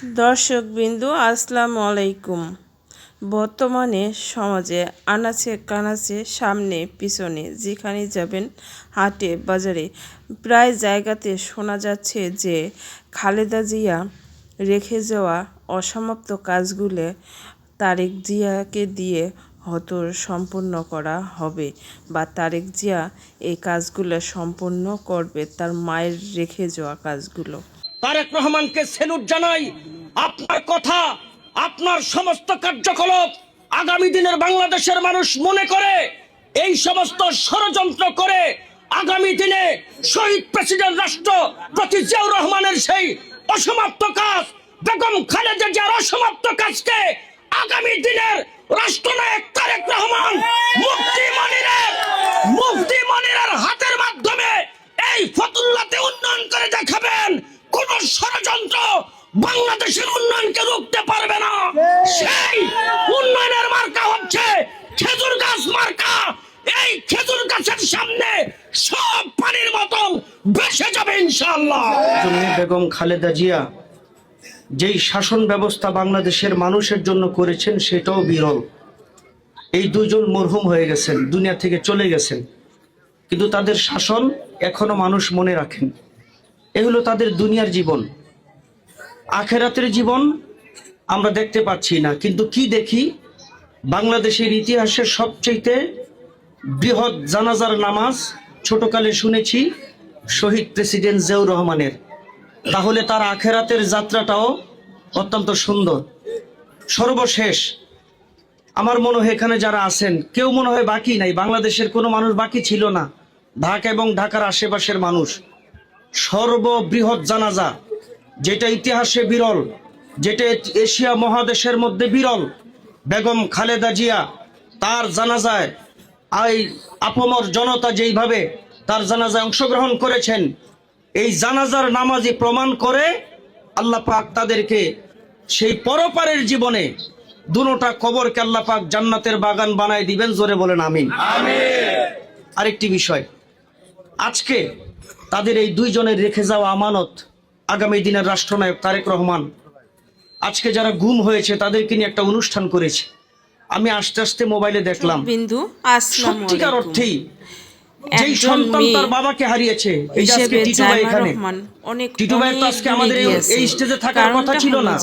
দর্শকবিন্দু, আসসালামু আলাইকুম। বর্তমানে সমাজে আনাচে কানাচে সামনে পিছনে যেখানে যাবেন, হাটে, বাজারে, প্রায় জায়গাতে শোনা যাচ্ছে যে খালেদা জিয়া রেখে যাওয়া অসমাপ্ত কাজগুলো তারেক জিয়াকে দিয়ে হয়তো সম্পূর্ণ করা হবে বা তারেক জিয়া এই কাজগুলো সম্পূর্ণ করবে, তার মায়ের রেখে যাওয়া কাজগুলো। তারেক রহমানকে সেলুট জানাই। আপনার কথা, আপনার সমস্ত কার্যকলাপ আগামী দিনের বাংলাদেশের মানুষ মনে করে। এই সমস্ত ষড়যন্ত্র করে আগামী দিনে শহীদ প্রেসিডেন্ট রাষ্ট্র প্রতি জিয়াউর রহমানের সেই অসমাপ্ত কাজ, বেগম খালেদা জিয়ার অসমাপ্ত কাজকে আগামী দিনের রাষ্ট্রনায়ক তারেক রহমান মুক্তি মনিরের মুক্তি মনিরের হাতের মাধ্যমে এই ফতুল্লাতে উন্নয়ন করে দেখাবেন কোন ষড়যন্ত্র বাংলাদেশের উন্নয়নকে রুখতে পারবে না। সেই উন্নয়নের মার্কা হচ্ছে খেজুর গাছ মার্কা। এই খেজুর গাছের সামনে সব পানির মতন ভেসে যাবে ইনশাআল্লাহ। বেগম খালেদা জিয়া যেই শাসন ব্যবস্থা বাংলাদেশের মানুষের জন্য করেছেন, সেটাও বিরল। এই দুজন মরহুম হয়ে গেছেন, দুনিয়া থেকে চলে গেছেন। কিন্তু তাদের শাসন এখনও মানুষ মনে রাখেন। এ হলো তাদের দুনিয়ার জীবন। আখেরাতের জীবন আমরা দেখতে পাচ্ছি না, কিন্তু কি দেখি? বাংলাদেশের ইতিহাসের সবচেয়ে বৃহৎ জানাজার নামাজ ছোটকালে শুনেছি শহীদ প্রেসিডেন্ট জিয়াউর রহমানের। তাহলে তার আখেরাতের যাত্রাটাও অত্যন্ত সুন্দর। সর্বশেষ, আমার মনে হয় এখানে যারা আছেন, কেউ মনে হয় বাকি নাই, বাংলাদেশের কোনো মানুষ বাকি ছিল না। ঢাকা এবং ঢাকার আশেপাশের মানুষ সর্ববৃহৎ জানাজা যেটা ইতিহাসে বিরল, যেটা এশিয়া মহাদেশের মধ্যে বিরল, বেগম খালেদা জিয়া, তার জানাজায় এই আপমর জনতা যেইভাবে তার জানাজায় অংশগ্রহণ করেছেন, এই জানাজার নামাজি প্রমাণ করে আল্লাহ পাক তাদেরকে সেই পরপারের জীবনে দুটা কবরকে আল্লাহ পাক জান্নাতের বাগান বানায় দিবেন, জোরে বলেন আমিন। আরেকটি বিষয়, আজকে তাদের এই দুইজনের রেখে যাওয়া আমানত আগামী দিনের রাষ্ট্রনায়ক তারেক রহমান আজকে যারা গুম হয়েছে তাদেরকে নিয়ে একটা অনুষ্ঠান করেছে। আমি আস্তে আস্তে মোবাইলে দেখলাম। বিন্দু সত্যিকার অর্থেই যেই সন্তান তার বাবাকে হারিয়েছে এই যে আজকে টিটু ভাই এখানে। অনেক টিটু ভাই তো আজকে আমাদের এই- স্টেজে থাকার কথা ছিল না।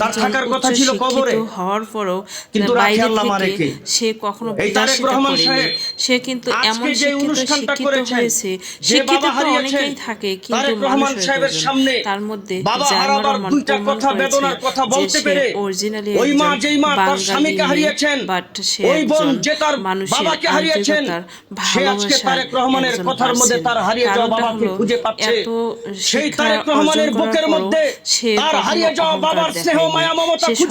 তার থাকার কথা ছিল কবরে। হওয়ার পরও কিন্তু বাইরে থেকে। সে কখনো এই তারেক রহমান সাহেব সে কিন্তু এমন যে অনুষ্ঠানটা হয়েছে শিক্ষিত তো অনেকেই থাকে কিন্তু রহমান সাহেবের সামনে তার মধ্যে বাবা হারাবার দুইটা কথা বেদনার কথা বলতে পেরে originally ওই মা যেই মা তার স্বামীকে হারিয়েছেন but সে ওই বোন যে তার বাবাকে হারিয়েছেন সে আজকে তারেক রহমানের কথার মধ্যে তার হারিয়ে যাওয়া বাবাকে খুঁজে পাচ্ছে। সেই তারেক রহমানের বুকের মধ্যে তার হারিয়ে যাওয়া বাবার স্নেহ মায়া মমতা খুঁজে